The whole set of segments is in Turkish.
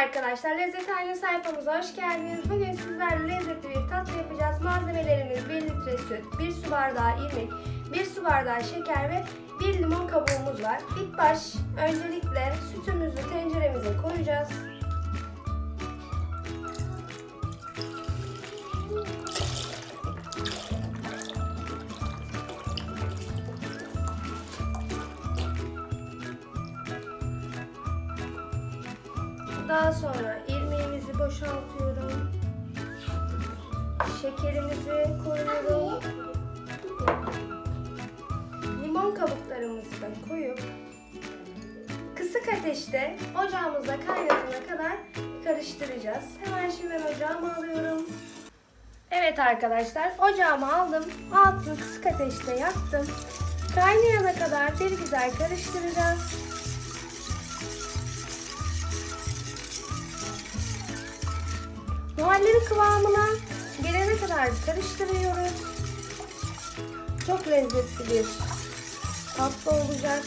arkadaşlar, Lezzet Aile sayfamıza hoş geldiniz. Bugün sizlerle lezzetli bir tatlı yapacağız. Malzemelerimiz 1 litre süt, 1 su bardağı irmik, 1 su bardağı şeker ve 1 limon kabuğumuz var. İlk baş öncelikle sütümüzü tenceremize koyacağız. Daha sonra irmiğimizi boşaltıyorum. Şekerimizi koyuyorum. Limon kabuklarımızı da koyup kısık ateşte ocağımızda kaynatana kadar karıştıracağız. Hemen şimdi ben ocağımı alıyorum. Evet arkadaşlar ocağımı aldım. Altını kısık ateşte yaktım. Kaynayana kadar bir güzel karıştıracağız. Muhallebi kıvamına gelene kadar karıştırıyoruz. Çok lezzetli bir tatlı olacak.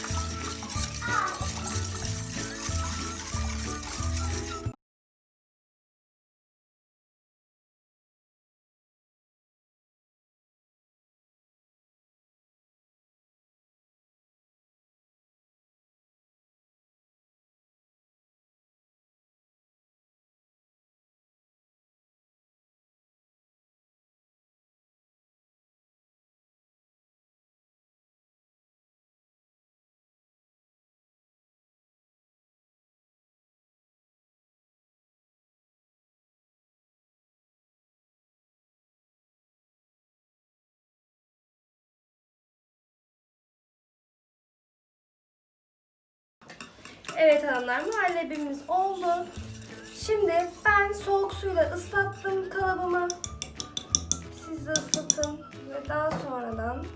Evet hanımlar muhallebimiz oldu. Şimdi ben soğuk suyla ıslattım kalıbımı. Siz de ıslatın ve daha sonradan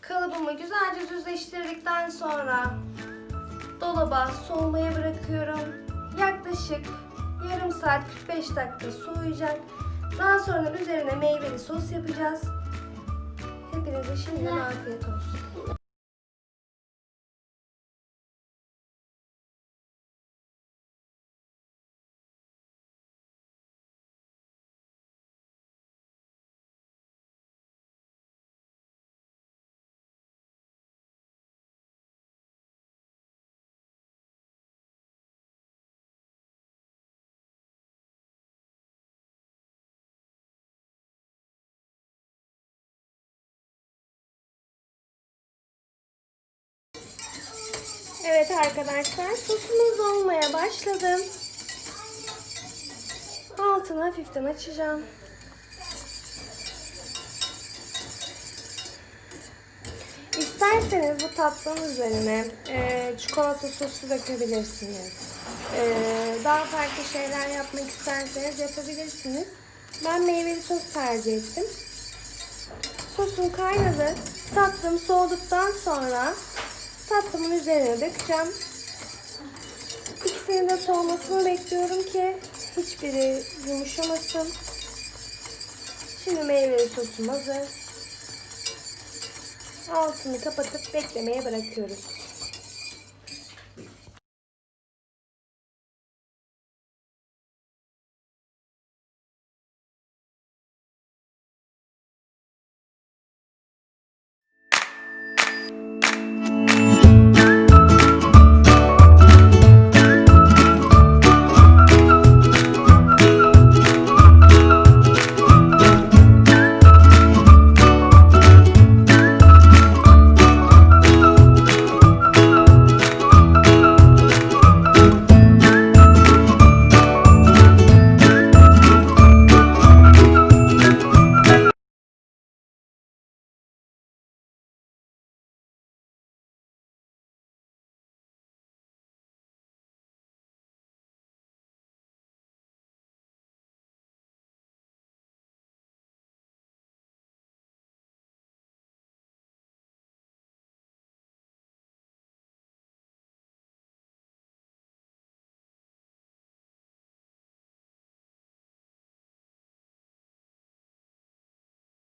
kalıbımı güzelce düzleştirdikten sonra dolaba soğumaya bırakıyorum. Yaklaşık yarım saat 45 dakika soğuyacak. Daha sonra üzerine meyveli sos yapacağız. Hepinize şimdiden afiyet olsun. Evet arkadaşlar sosumuz olmaya başladı. Altını hafiften açacağım. İsterseniz bu tatlının üzerine e, çikolata sosu dökebilirsiniz. E, daha farklı şeyler yapmak isterseniz yapabilirsiniz. Ben meyveli sos tercih ettim. Sosum kaynadı. Tatlım soğuduktan sonra tatlımın üzerine dökeceğim. İkisinin de soğumasını bekliyorum ki hiçbiri yumuşamasın. Şimdi meyveli sosum hazır. Altını kapatıp beklemeye bırakıyoruz.